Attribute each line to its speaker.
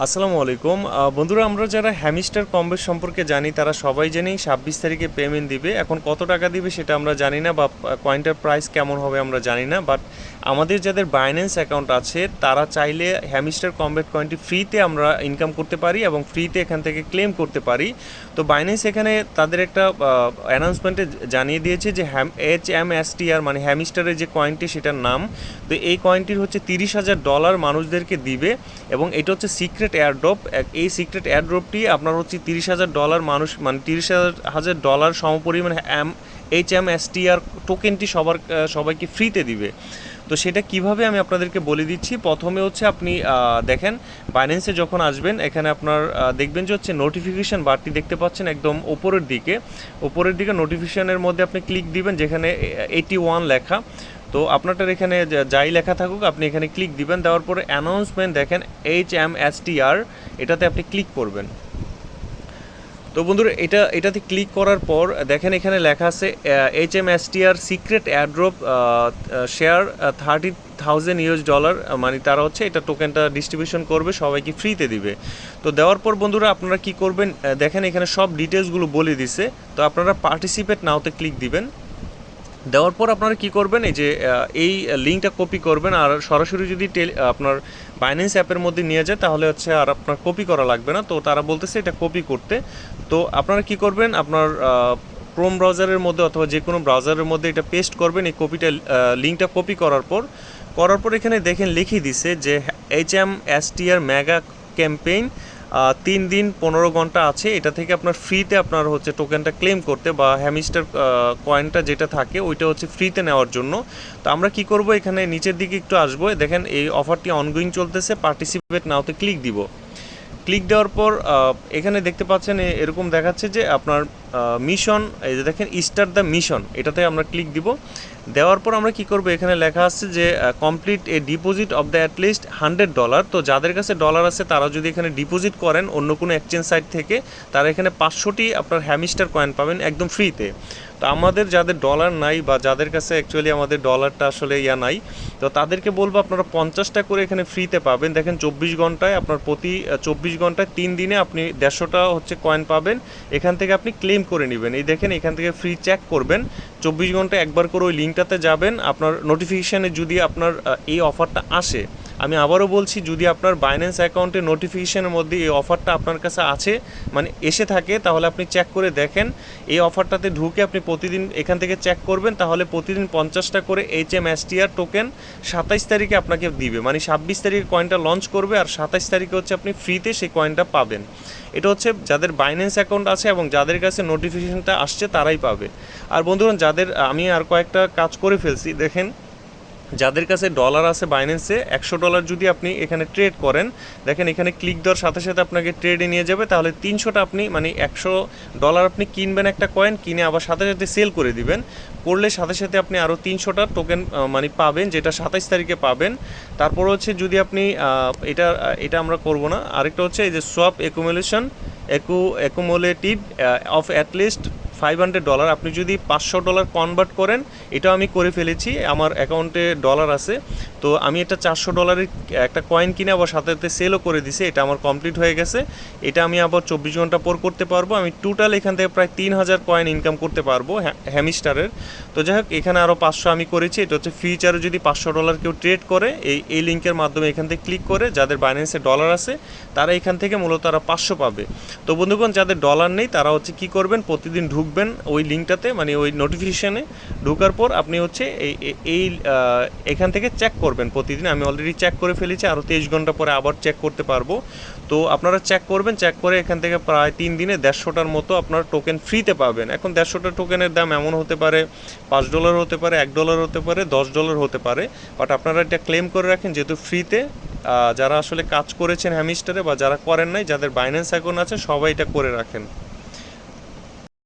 Speaker 1: আসসালামু আলাইকুম। বন্ধুরা, আমরা যারা হ্যামিস্টার কম্বের সম্পর্কে জানি, তারা সবাই জানি ছাব্বিশ তারিখে পেমেন্ট দিবে। এখন কত টাকা দিবে সেটা আমরা জানি না বা কয়েনটার প্রাইস কেমন হবে আমরা জানি না। বাট আমাদের যাদের বাইন্যান্স অ্যাকাউন্ট আছে, তারা চাইলে হ্যামিস্টার কম্বেট কয়েনটি ফ্রিতে আমরা ইনকাম করতে পারি এবং ফ্রিতে এখান থেকে ক্লেম করতে পারি। তো বাইন্যান্স এখানে তাদের একটা অ্যানাউন্সমেন্টে জানিয়ে দিয়েছে যে হ্যাম H M S T R মানে হ্যামিস্টারের যে কয়েনটি সেটার নাম। তো এই কয়েনটির হচ্ছে তিরিশ হাজার ডলার মানুষদেরকে দিবে এবং এটা হচ্ছে সিক্রেট এয়ারড্রপ এই সিক্রেট এয়ারড্রপটি আপনার হচ্ছে তিরিশ হাজার ডলার মানুষ মানে তিরিশ হাজার ডলার সমপরিমাণ M H M S T R টোকেনটি সবার সবাইকে ফ্রিতে দিবে। তো সেটা কীভাবে আমি আপনাদেরকে বলে দিচ্ছি? প্রথমে হচ্ছে আপনি দেখেন বাইন্যান্সে যখন আসবেন, এখানে আপনার দেখবেন যে হচ্ছে নোটিফিকেশান বারটি দেখতে পাচ্ছেন একদম ওপরের দিকে। ওপরের দিকে নোটিফিকেশানের মধ্যে আপনি ক্লিক দিবেন, যেখানে এইটি ওয়ান লেখা। তো আপনারটার এখানে যাই লেখা থাকুক, আপনি এখানে ক্লিক দিবেন, দেওয়ার পরে অ্যানাউন্সমেন্ট দেখেন H M S T R এটাতে আপনি ক্লিক করবেন। তো বন্ধুরা, এটা, এটাতে ক্লিক করার পর দেখেন এখানে লেখা আছে H M S T R secret airdrop share thirty thousand US dollar মানে তারা হচ্ছে এটা টোকেনটা ডিস্ট্রিবিউশন করবে, সবাইকে ফ্রিতে দিবে। তো দেওয়ার পর বন্ধুরা, আপনারা কি করবেন দেখেন এখানে সব ডিটেলসগুলো বলে দিছে, তো আপনারা পার্টিসিপেট নাওতে ক্লিক দিবেন। দেওয়ার পর আপনারা কি করবেন? এই যে এই লিঙ্কটা কপি করবেন আর সরাসরি যদি টেল- আপনার বাইন্যান্স অ্যাপের মধ্যে নিয়ে যায়, তাহলে হচ্ছে আর আপনার কপি করা লাগবে না। তো তারা বলতেছে এটা কপি করতে। তো আপনারা কি করবেন? আপনার ক্রোম ব্রাউজারের মধ্যে অথবা যে কোনো ব্রাউজারের মধ্যে এটা পেস্ট করবেন। এই কপিটা লিঙ্কটা কপি করার পর করার পর এখানে দেখেন লিখিয়ে দিছে যে H M S T R mega campaign তিন দিন পনেরো ঘণ্টা আছে। এটা থেকে আপনার ফ্রিতে আপনার হচ্ছে টোকেনটা ক্লেম করতে বা হ্যামিস্টার কয়েনটা যেটা থাকে, ওইটা হচ্ছে ফ্রিতে নেওয়ার জন্য। তো আমরা কি করব এখানে নিচের দিকে একটু আসব। দেখেন এই অফারটি অনগোয়িং চলতেছে। পার্টিসিপেট নাওতে ক্লিক দিব। ক্লিক দেওয়ার পর এখানে দেখতে পাচ্ছেন এরকম দেখাচ্ছে যে আপনার মিশন এই যে দেখেন স্টার্ট দ্য মিশন এটাতে আমরা ক্লিক দিব। দেওয়ার পর আমরা কি করব? এখানে লেখা আছে যে complete a deposit of the at least hundred dollar তো যাদের কাছে ডলার আছে, তারা যদি এখানে ডিপোজিট করেন অন্য কোনো এক্সচেঞ্জ সাইট থেকে, তারা এখানে পাঁচশোটি আপনার হ্যামিস্টার কয়েন পাবেন একদম ফ্রিতে তো আমাদের যাদের ডলার নাই বা যাদের কাছে অ্যাকচুয়ালি আমাদের ডলারটা আসলে ইয়া নাই, তো তাদেরকে বলব আপনারা পঞ্চাশটা করে এখানে ফ্রিতে পাবেন। দেখেন চব্বিশ ঘন্টায় আপনার প্রতি চব্বিশ ঘন্টায় তিন দিনে আপনি দেড়শোটা হচ্ছে কয়েন পাবেন। এখান থেকে আপনি ক্লেম করে নেবেন। এই দেখেন এখান থেকে ফ্রি চেক করবেন। চব্বিশ ঘন্টায় একবার করে ওই লিঙ্কটাতে যাবেন। আপনার নোটিফিকেশানে যদি আপনার এই অফারটা আসে আমি আবারও বলছি, যদি আপনার বাইন্যান্স অ্যাকাউন্টে নোটিফিকেশনের মধ্যে এই অফারটা আপনার কাছে আছে মানে এসে থাকে, তাহলে আপনি চেক করে দেখেন। এই অফারটাতে ঢুকে আপনি প্রতিদিন এখান থেকে চেক করবেন, তাহলে প্রতিদিন পঞ্চাশটা করে H M S T R token সাতাইশ তারিখে আপনাকে দিবে। মানে ছাব্বিশ তারিখে কয়েনটা লঞ্চ করবে আর সাতাইশ তারিখে হচ্ছে আপনি ফ্রিতে সেই কয়েনটা পাবেন। এটা হচ্ছে যাদের বাইন্যান্স অ্যাকাউন্ট আছে এবং যাদের কাছে নোটিফিকেশনটা আসছে, তারাই পাবে। আর বন্ধুরা যাদের, আমি আর কয়েকটা কাজ করে ফেলছি, দেখেন যাদের কাছে ডলার আছে বাইন্যান্সে একশো ডলার যদি আপনি এখানে ট্রেড করেন, দেখেন এখানে ক্লিক দেওয়ার সাথে সাথে আপনাকে ট্রেডে নিয়ে যাবে, তাহলে তিনশোটা আপনি মানে একশো ডলার আপনি কিনবেন একটা কয়েন কিনে আবার সাথে সাথে সেল করে দিবেন। করলে সাথে সাথে আপনি আরও তিনশোটা টোকেন মানে পাবেন, যেটা সাতাইশ তারিখে পাবেন। তারপর হচ্ছে যদি আপনি এটা এটা আমরা করব না। আরেকটা হচ্ছে এই যে swap accumulation একু accumulative of at least five hundred dollar আপনি যদি পাঁচশো ডলার কনভার্ট করেন, এটাও আমি করে ফেলেছি, আমার অ্যাকাউন্টে ডলার আছে। তো আমি এটা চারশো ডলারের একটা কয়েন কিনে আবার সাথে সাথে সেলও করে দিছি, এটা আমার কমপ্লিট হয়ে গেছে। এটা আমি আবার চব্বিশ ঘণ্টা পর করতে পারব, আমি টোটাল এখান থেকে প্রায় তিন হাজার কয়েন ইনকাম করতে পারব, হ্যা- হ্যামিস্টারের তো যাই হোক, এখানে আরও পাঁচশো আমি করেছি, এটা হচ্ছে ফিউচারে যদি পাঁচশো ডলার কেউ ট্রেড করে, এই এই লিঙ্কের মাধ্যমে এখান থেকে ক্লিক করে, যাদের বাইন্যান্সে ডলার আছে, তারা এখান থেকে মূলত তারা পাঁচশো পাবে। তো বন্ধুগণ, যাদের ডলার নেই, তারা হচ্ছে কি করবেন, প্রতিদিন ঢুকবেন ওই লিঙ্কটাতে মানে ওই নোটিফিকেশানে ঢোকার পর আপনি হচ্ছে এই, এই- এখান থেকে চেক করবেন প্রতিদিন। আমি অলরেডি চেক করে ফেলেছি আরও তেইশ ঘণ্টা পরে আবার চেক করতে পারব। তো আপনারা চেক করবেন চেক করে এখান থেকে প্রায় তিন দিনে দেড়শোটার মতো আপনার টোকেন ফ্রিতে পাবেন। এখন দেড়শোটা টোকেনের দাম এমন হতে পারে, পাঁচ ডলার হতে পারে, এক ডলার হতে পারে, দশ ডলার হতে পারে। বাট আপনারা এটা ক্লেম করে রাখেন, যেহেতু ফ্রিতে যারা আসলে কাজ করেছেন হ্যামিস্টারে বা যারা করেন নাই, যাদের বাইন্যান্স অ্যাকাউন্ট আছে, সবাই এটা করে রাখেন।